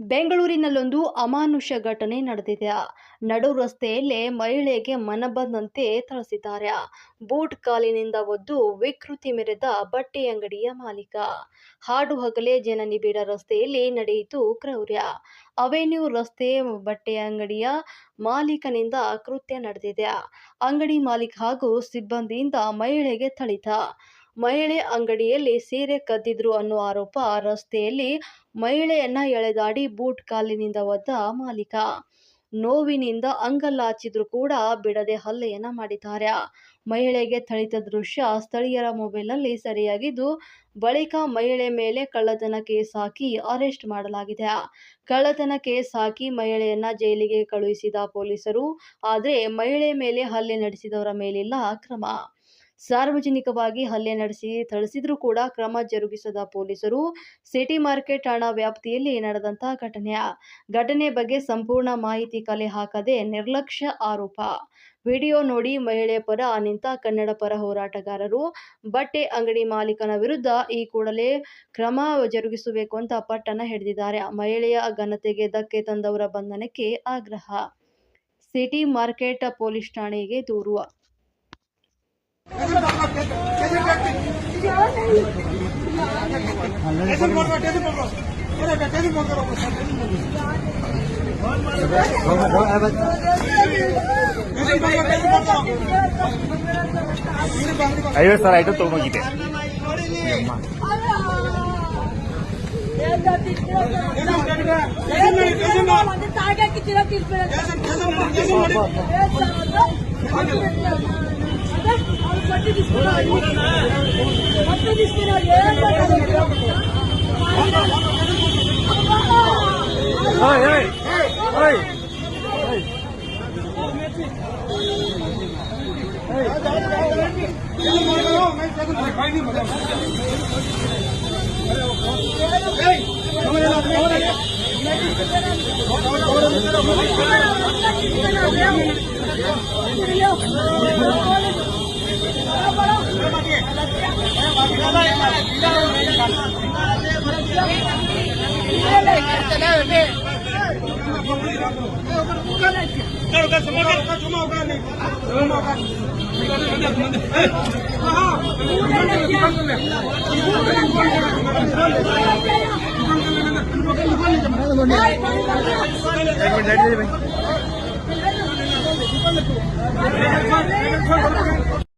ಬೆಂಗಳೂರಿನಲ್ಲೊಂದು ಅಮಾನುಷ ಘಟನೆ ನಡೆದಿದೆ. ನಡು ರಸ್ತೆಯಲ್ಲೇ ಮಹಿಳೆಗೆ ಮನಬಂದಂತೆ ಥಳಿಸಿದ್ದಾರೆ. ಬೂಟ್ ಕಾಲಿನಿಂದ ಒದ್ದು ವಿಕೃತಿ ಮೆರೆದ ಬಟ್ಟೆ ಅಂಗಡಿಯ ಮಾಲೀಕ. ಹಾಡು ಹಗಲೇ ಜನನಿಬಿಡ ರಸ್ತೆಯಲ್ಲಿ ನಡೆಯಿತು ಕ್ರೌರ್ಯ. ಅವೆನ್ಯೂ ರಸ್ತೆ ಬಟ್ಟೆ ಅಂಗಡಿಯ ಮಾಲೀಕನಿಂದ ಕೃತ್ಯ ನಡೆದಿದೆ. ಅಂಗಡಿ ಮಾಲೀಕ ಹಾಗೂ ಸಿಬ್ಬಂದಿಯಿಂದ ಮಹಿಳೆಗೆ ಥಳಿತ. ಮಹಿಳೆ ಅಂಗಡಿಯಲ್ಲಿ ಸೀರೆ ಕದ್ದಿದ್ರು ಅನ್ನೋ ಆರೋಪ ರಸ್ತೆಯಲ್ಲಿ ಮಹಿಳೆಯನ್ನ ಎಳೆದಾಡಿ ಬೂಟ್ ಕಾಲಿನಿಂದ ಒದ್ದ ಮಾಲೀಕ. ನೋವಿನಿಂದ ಅಂಗಲಾಚಿದ್ರು ಕೂಡ ಬಿಡದೆ ಹಲ್ಲೆಯನ್ನ ಮಾಡಿದ್ದಾರೆ. ಮಹಿಳೆಗೆ ಥಳಿತ ದೃಶ್ಯ ಸ್ಥಳೀಯರ ಮೊಬೈಲ್ನಲ್ಲಿ ಸೆರೆಯಾಗಿದ್ದು, ಬಳಿಕ ಮಹಿಳೆ ಮೇಲೆ ಕಳ್ಳತನ ಕೇಸ್ ಹಾಕಿ ಅರೆಸ್ಟ್ ಮಾಡಲಾಗಿದೆ. ಕಳ್ಳತನ ಕೇಸ್ ಹಾಕಿ ಮಹಿಳೆಯನ್ನ ಜೈಲಿಗೆ ಕಳುಹಿಸಿದ ಪೊಲೀಸರು, ಆದರೆ ಮಹಿಳೆ ಮೇಲೆ ಹಲ್ಲೆ ನಡೆಸಿದವರ ಮೇಲಿಲ್ಲ ಕ್ರಮ ಸಾರ್ವಜನಿಕವಾಗಿ ಹಲ್ಲೆ ನಡೆಸಿ ಥಳಿಸಿದ್ರೂ ಕೂಡ ಕ್ರಮ ಜರುಗಿಸದ ಪೊಲೀಸರು ಸಿಟಿ ಮಾರ್ಕೆಟ್ ಠಾಣಾ ವ್ಯಾಪ್ತಿಯಲ್ಲಿ ನಡೆದಂತಹ ಘಟನೆ. ಘಟನೆ ಬಗ್ಗೆ ಸಂಪೂರ್ಣ ಮಾಹಿತಿ ಕಲೆ ಹಾಕದೆ ನಿರ್ಲಕ್ಷ್ಯ ಆರೋಪ. ವಿಡಿಯೋ ನೋಡಿ ಮಹಿಳೆ ಪರ ನಿಂತ ಕನ್ನಡ ಪರ ಹೋರಾಟಗಾರರು ಬಟ್ಟೆ ಅಂಗಡಿ ಮಾಲೀಕನ ವಿರುದ್ಧ ಈ ಕೂಡಲೇ ಕ್ರಮ ಜರುಗಿಸಬೇಕು ಅಂತ ಪಟ್ಟಣ ಹಿಡಿದಿದ್ದಾರೆ. ಮಹಿಳೆಯ ಘನತೆಗೆ ಧಕ್ಕೆ ತಂದವರ ಬಂಧನಕ್ಕೆ ಆಗ್ರಹ. ಸಿಟಿ ಮಾರ್ಕೆಟ್ ಪೊಲೀಸ್ ಠಾಣೆಗೆ ದೂರು. Station ಪಡ್ಕೊ station ಪಡ್ಕೊ station ಪಡ್ಕೊ station ಪಡ್ಕೊ station ಪಡ್ಕೊ এক মিনিট লাইট দিয়ে ভাই